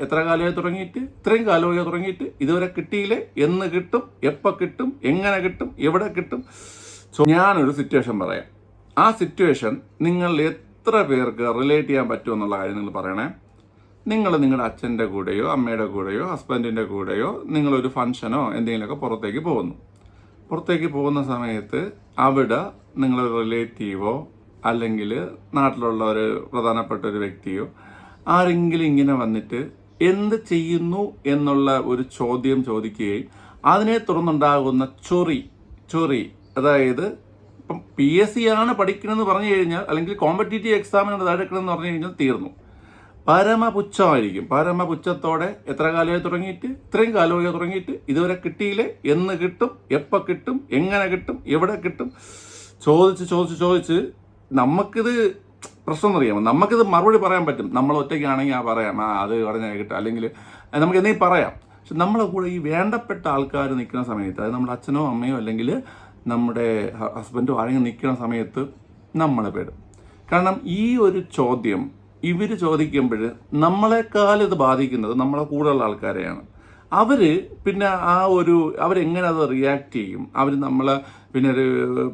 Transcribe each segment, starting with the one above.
എത്ര കാലമായി തുടങ്ങിയിട്ട്? ഇത്രയും കാലമായി തുടങ്ങിയിട്ട് ഇതുവരെ കിട്ടിയില്ലേ? എന്ന് കിട്ടും എപ്പോൾ കിട്ടും എങ്ങനെ കിട്ടും എവിടെ കിട്ടും? സോ ഞാനൊരു സിറ്റുവേഷൻ പറയാം. ആ സിറ്റുവേഷൻ നിങ്ങൾ എത്ര പേർക്ക് റിലേറ്റ് ചെയ്യാൻ പറ്റുമെന്നുള്ള കാര്യം നിങ്ങൾ പറയണേ. നിങ്ങൾ നിങ്ങളുടെ അച്ഛന്റെ കൂടെയോ അമ്മയുടെ കൂടെയോ ഹസ്ബൻഡിന്റെ കൂടെയോ നിങ്ങളൊരു ഫംഗ്ഷനോ എന്തെങ്കിലുമൊക്കെ പുറത്തേക്ക് പോകുന്നു. പുറത്തേക്ക് പോകുന്ന സമയത്ത് അവിടെ നിങ്ങളൊരു റിലേറ്റീവോ അല്ലെങ്കിൽ നാട്ടിലുള്ള ഒരു പ്രധാനപ്പെട്ട ഒരു വ്യക്തിയോ ആരെങ്കിലും ഇങ്ങനെ വന്നിട്ട് എന്ത് ചെയ്യുന്നു എന്നുള്ള ഒരു ചോദ്യം ചോദിക്കുകയും അതിനെ തുടർന്നുണ്ടാകുന്ന ചൊറി ചൊറി അതായത് ഇപ്പം പി എസ് സി ആണ് പഠിക്കണമെന്ന് പറഞ്ഞു കഴിഞ്ഞാൽ അല്ലെങ്കിൽ കോമ്പറ്റേറ്റീവ് എക്സാമിനാണ് തയ്യാറെടുക്കണമെന്ന് പറഞ്ഞു കഴിഞ്ഞാൽ തീർന്നു. പരമപുച്ഛമായിരിക്കും. പരമപുച്ഛത്തോടെ എത്ര കാലമായി തുടങ്ങിയിട്ട്? ഇത്രയും കാലമായി തുടങ്ങിയിട്ട് ഇതുവരെ കിട്ടിയില്ലേ? എന്ന് കിട്ടും എപ്പോൾ കിട്ടും എങ്ങനെ കിട്ടും എവിടെ കിട്ടും? ചോദിച്ച് ചോദിച്ച് ചോദിച്ച് നമുക്കിത് പ്രശ്നം അറിയാമോ? നമുക്കിത് മറുപടി പറയാൻ പറ്റും. നമ്മൾ ഒറ്റയ്ക്കാണെങ്കിൽ ആ പറയാം ആ അത് പറഞ്ഞാൽ കിട്ടും അല്ലെങ്കിൽ നമുക്ക് എന്തെങ്കിലും പറയാം. പക്ഷെ നമ്മളെ കൂടെ ഈ വേണ്ടപ്പെട്ട ആൾക്കാർ നിൽക്കുന്ന സമയത്ത് അതായത് നമ്മുടെ അച്ഛനോ അമ്മയോ അല്ലെങ്കിൽ നമ്മുടെ ഹസ്ബൻഡോ ആരെങ്കിലും നിൽക്കുന്ന സമയത്ത് നമ്മളെ പെടും. കാരണം ഈ ഒരു ചോദ്യം ഇവർ ചോദിക്കുമ്പോൾ നമ്മളെക്കാൾ ഇത് ബാധിക്കുന്നത് നമ്മളെ കൂടെയുള്ള ആൾക്കാരെയാണ്. അവർ പിന്നെ ആ ഒരു അവരെങ്ങനെ അത് റിയാക്ട് ചെയ്യും? അവർ നമ്മൾ പിന്നെ ഒരു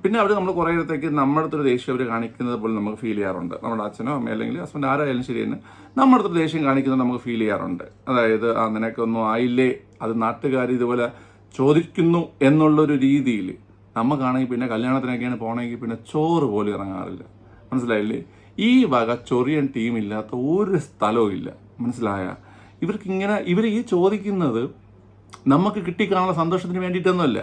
പിന്നെ അവർ നമ്മൾ കുറേ നേരത്തേക്ക് നമ്മുടെ അടുത്തൊരു ദേഷ്യം അവർ കാണിക്കുന്നത് പോലെ നമുക്ക് ഫീൽ ചെയ്യാറുണ്ട്. നമ്മുടെ അച്ഛനോ അമ്മ അല്ലെങ്കിൽ ഹസ്ബൻഡ് ആരായാലും ശരി തന്നെ നമ്മുടെ അടുത്തൊരു ദേഷ്യം കാണിക്കുന്നത് നമുക്ക് ഫീൽ ചെയ്യാറുണ്ട്. അതായത് ആ നിനക്കൊന്നും ആയില്ലേ? അത് നാട്ടുകാർ ഇതുപോലെ ചോദിക്കുന്നു എന്നുള്ളൊരു രീതിയിൽ നമുക്കാണെങ്കിൽ പിന്നെ കല്യാണത്തിനൊക്കെയാണ് പോകണമെങ്കിൽ പിന്നെ ചോറ് പോലും ഇറങ്ങാറില്ല. മനസ്സിലായില്ലേ? ഈ വക ചൊറിയൻ ടീമില്ലാത്ത ഒരു സ്ഥലവും ഇല്ല. മനസ്സിലായ? ഇവർക്ക് ഇങ്ങനെ ഇവർ ഈ ചോദിക്കുന്നത് നമുക്ക് കിട്ടിക്കാനുള്ള സന്തോഷത്തിന് വേണ്ടിയിട്ടൊന്നുമല്ല.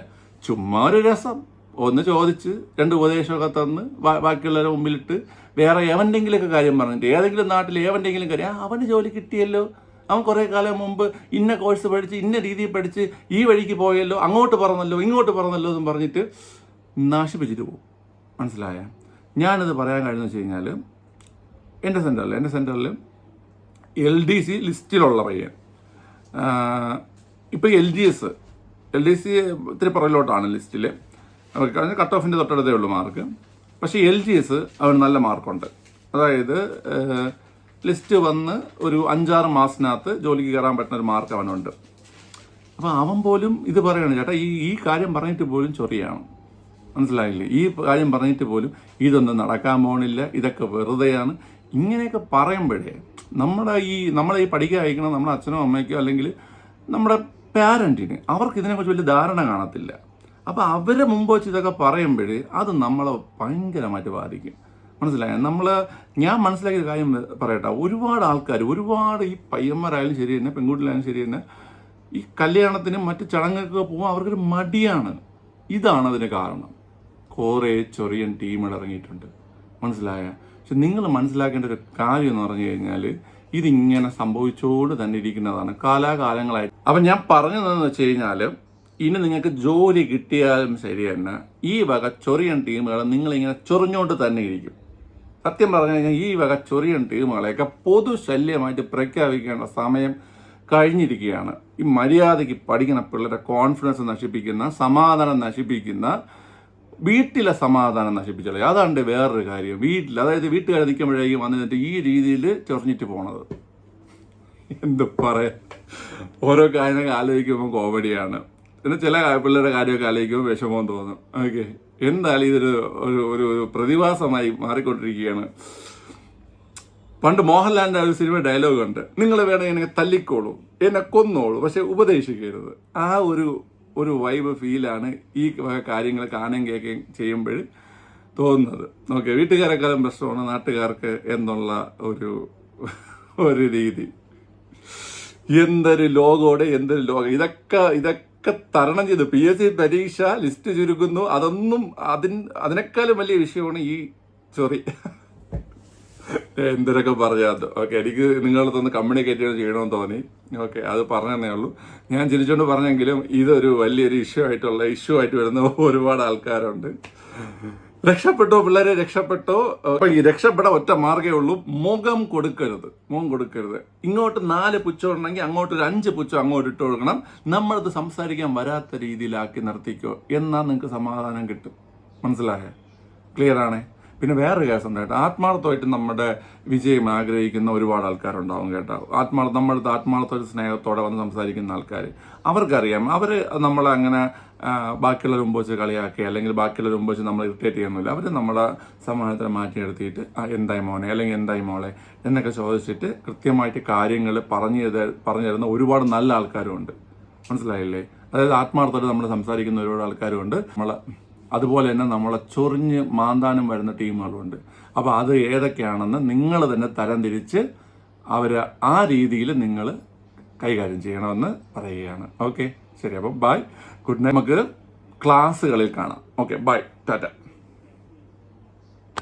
ചുമ്മാ ഒരു രസം. ഒന്ന് ചോദിച്ച് രണ്ട് ഉപദേശമൊക്കെ തന്ന് ബാക്കിയുള്ളവരെ മുമ്പിലിട്ട് വേറെ എവന്റെങ്കിലുമൊക്കെ കാര്യം പറഞ്ഞിട്ട് ഏതെങ്കിലും നാട്ടിൽ ഏവന്റെങ്കിലും കാര്യം അവന് ജോലി കിട്ടിയല്ലോ. അവൻ കുറേ കാലം മുമ്പ് ഇന്ന കോഴ്സ് പഠിച്ച് ഇന്ന രീതിയിൽ പഠിച്ച് ഈ വഴിക്ക് പോയല്ലോ അങ്ങോട്ട് പറഞ്ഞല്ലോ ഇങ്ങോട്ട് പറഞ്ഞല്ലോ എന്നും പറഞ്ഞിട്ട് നശിപ്പിച്ചിട്ട് പോകും. മനസ്സിലായ? ഞാനത് പറയാൻ കഴിഞ്ഞെന്ന് വെച്ച് കഴിഞ്ഞാൽ എന്റെ സെന്ററിൽ എന്റെ സെന്ററിൽ എൽ ഡി സി ലിസ്റ്റിലുള്ള പയ്യൻ. ഇപ്പോൾ L G S L D C ഇത്തിരി പുറകിലോട്ടാണ് ലിസ്റ്റിൽ അവർക്ക് കട്ട് ഓഫിന്റെ തൊട്ടടുത്തേ ഉള്ളൂ മാർക്ക് പക്ഷേ എൽ ജി എസ് അവന് നല്ല മാർക്കുണ്ട് അതായത് ലിസ്റ്റ് വന്ന് ഒരു അഞ്ചാറ് മാസത്തിനകത്ത് ജോലിക്ക് കയറാൻ പറ്റുന്ന ഒരു മാർക്ക് അവനുണ്ട്. അപ്പോൾ അവൻ പോലും ഇത് പറയണം ചേട്ടാ ഈ ഈ കാര്യം പറഞ്ഞിട്ട് പോലും ചൊറിയാണ്. മനസ്സിലായില്ലേ? ഈ കാര്യം പറഞ്ഞിട്ട് പോലും ഇതൊന്നും നടക്കാൻ പോകണില്ല ഇതൊക്കെ വെറുതെയാണ്. ഇങ്ങനെയൊക്കെ പറയുമ്പോഴേ നമ്മുടെ ഈ നമ്മളെ ഈ പഠിക്കാൻ അയക്കണം നമ്മുടെ അച്ഛനോ അമ്മയ്ക്കോ അല്ലെങ്കിൽ നമ്മുടെ പാരന്റിന് അവർക്ക് ഇതിനെക്കുറിച്ച് വലിയ ധാരണ കാണത്തില്ല. അപ്പോൾ അവരെ മുമ്പ് വെച്ച് ഇതൊക്കെ പറയുമ്പോൾ അത് നമ്മളെ ഭയങ്കരമായിട്ട് ബാധിക്കും. മനസ്സിലായ? നമ്മൾ ഞാൻ മനസ്സിലാക്കിയ കാര്യം പറയട്ടെ. ഒരുപാട് ആൾക്കാർ ഒരുപാട് ഈ പയ്യന്മാരായാലും ശരി തന്നെ പെൺകുട്ടികളായാലും ശരി തന്നെ ഈ കല്യാണത്തിനും മറ്റ് ചടങ്ങുകൾക്ക് പോകുമ്പോൾ അവർക്കൊരു മടിയാണ്. ഇതാണ് അതിന് കാരണം. കുറേ ചൊറിയൻ ടീമുകൾ ഇറങ്ങിയിട്ടുണ്ട്. മനസ്സിലായ? പക്ഷെ നിങ്ങൾ മനസ്സിലാക്കേണ്ട ഒരു കാര്യം എന്ന് പറഞ്ഞു കഴിഞ്ഞാൽ ഇതിങ്ങനെ സംഭവിച്ചോട് തന്നെ ഇരിക്കുന്നതാണ് കാലാകാലങ്ങളായിട്ട് അപ്പം ഞാൻ പറഞ്ഞതെന്ന് വെച്ച് കഴിഞ്ഞാൽ ഇനി നിങ്ങൾക്ക് ജോലി കിട്ടിയാലും ശരി തന്നെ ഈ വക ചൊറിയൻ ടീമുകൾ നിങ്ങളിങ്ങനെ ചൊറിഞ്ഞോണ്ട് തന്നെ ഇരിക്കും. സത്യം പറഞ്ഞു കഴിഞ്ഞാൽ ഈ വക ചൊറിയൻ ടീമുകളെയൊക്കെ പൊതുശല്യമായിട്ട് പ്രഖ്യാപിക്കേണ്ട സമയം കഴിഞ്ഞിരിക്കുകയാണ്. ഈ മര്യാദയ്ക്ക് പഠിക്കുന്ന പിള്ളേരെ കോൺഫിഡൻസ് നശിപ്പിക്കുന്ന സമാധാനം നശിപ്പിക്കുന്ന വീട്ടിലെ സമാധാനം നശിപ്പിച്ചത് അതാണ്ട് വേറൊരു കാര്യം. വീട്ടിൽ അതായത് വീട്ടുകാരെ നിൽക്കുമ്പോഴേക്കും വന്നിട്ട് ഈ രീതിയിൽ ചൊറിഞ്ഞിട്ട് പോണത്. എന്ത് പറയാ? ഓരോ കാര്യങ്ങൾ ആലോചിക്കുമ്പോൾ കോമഡിയാണ്. പിന്നെ ചില പിള്ളേരുടെ കാര്യമൊക്കെ ആലോചിക്കുമ്പോൾ വിഷമം തോന്നും. ഓക്കെ. എന്തായാലും ഇതൊരു ഒരു ഒരു പ്രതിഭാസമായി മാറിക്കൊണ്ടിരിക്കുകയാണ്. പണ്ട് മോഹൻലാലിന്റെ ഒരു സിനിമ ഡയലോഗ് ഉണ്ട്. നിങ്ങൾ വേണമെങ്കിൽ എന്നെ തല്ലിക്കോളൂ. എന്നെ കൊന്നോളൂ. പക്ഷെ ഉപദേശിക്കരുത്. ആ ഒരു ഒരു വൈബ് ഫീലാണ് ഈ വക കാര്യങ്ങൾ കാണുകയും കേൾക്കുകയും ചെയ്യുമ്പോൾ തോന്നുന്നത്. ഓക്കെ വീട്ടുകാരെക്കാളും പ്രശ്നമാണ് നാട്ടുകാർക്ക് എന്നുള്ള ഒരു ഒരു രീതി. എന്തൊരു ലോകോടെ എന്തൊരു ലോകം ഇതൊക്കെ ഇതൊക്കെ തരണം ചെയ്തു. പി എസ് സി പരീക്ഷ ലിസ്റ്റ് ചുരുക്കുന്നു. അതൊന്നും അതിൻ അതിനേക്കാളും വലിയ വിഷയമാണ് ഈ സോറി എന്തിനൊക്കെ പറഞ്ഞാൽ ഓക്കെ എനിക്ക് നിങ്ങളടുത്തൊന്ന് കമ്മ്യൂണിക്കേറ്റ് ചെയ്യണമെന്ന് തോന്നി. ഓക്കെ അത് പറഞ്ഞതന്നേ ഉള്ളൂ. ഞാൻ ചിരിച്ചുകൊണ്ട് പറഞ്ഞെങ്കിലും ഇതൊരു വലിയൊരു ഇഷ്യൂ ആയിട്ടുള്ള ഇഷ്യൂ ആയിട്ട് വരുന്ന ഒരുപാട് ആൾക്കാരുണ്ട്. രക്ഷപ്പെട്ടോ പിള്ളേരെ രക്ഷപ്പെട്ടോ? അപ്പൊ ഈ രക്ഷപ്പെടാൻ ഒറ്റ മാർഗേ ഉള്ളൂ. മുഖം കൊടുക്കരുത്. മുഖം കൊടുക്കരുത്. ഇങ്ങോട്ട് നാല് പുച്ഛം ഉണ്ടെങ്കിൽ അങ്ങോട്ട് ഒരു അഞ്ച് പുച്ഛം അങ്ങോട്ട് ഇട്ട് കൊടുക്കണം. നമ്മളത് സംസാരിക്കാൻ വരാത്ത രീതിയിലാക്കി നിർത്തിക്കോ. എന്നാൽ നിങ്ങൾക്ക് സമാധാനം കിട്ടും. മനസ്സിലായേ? ക്ലിയർ ആണേ? പിന്നെ വേറൊരു കേസുണ്ട് കേട്ടോ. ആത്മാർത്ഥമായിട്ട് നമ്മുടെ വിജയം ആഗ്രഹിക്കുന്ന ഒരുപാട് ആൾക്കാരുണ്ടാവും കേട്ടോ. ആത്മാർത്ഥം നമ്മളത് ആത്മാർത്ഥ സ്നേഹത്തോടെ വന്ന് സംസാരിക്കുന്ന ആൾക്കാർ അവർക്കറിയാം. അവർ നമ്മളെ അങ്ങനെ ബാക്കിയുള്ളവർ മുമ്പ് വെച്ച് കളിയാക്കി അല്ലെങ്കിൽ ബാക്കിയുള്ളവർ മുമ്പ് വെച്ച് നമ്മൾ ഇറിറ്റേറ്റ് ചെയ്യുന്നില്ല അവർ നമ്മളെ സമാധാനത്തിന് മാറ്റിയെടുത്തിട്ട് എന്തായി മോനെ? അല്ലെങ്കിൽ എന്തായി മോളെ? എന്നൊക്കെ ചോദിച്ചിട്ട് കൃത്യമായിട്ട് കാര്യങ്ങൾ പറഞ്ഞു പറഞ്ഞു തരുന്ന ഒരുപാട് നല്ല ആൾക്കാരും ഉണ്ട് മനസ്സിലായില്ലേ? അതായത് ആത്മാർത്ഥമായിട്ട് നമ്മൾ സംസാരിക്കുന്ന ഒരുപാട് ആൾക്കാരുമുണ്ട്. നമ്മളെ അതുപോലെ തന്നെ നമ്മളെ ചൊറിഞ്ഞ് മാന്താനും വരുന്ന ടീമുകളുണ്ട്. അപ്പോൾ അത് ഏതൊക്കെയാണെന്ന് നിങ്ങൾ തന്നെ തരംതിരിച്ച് അവർ ആ രീതിയിൽ നിങ്ങൾ കൈകാര്യം ചെയ്യണമെന്ന് പറയുകയാണ്. ഓക്കെ? ശരി അപ്പം ബൈ. Good night. നമുക്ക് ക്ലാസ്സുകളിൽ കാണാം. Okay bye. ടാറ്റ.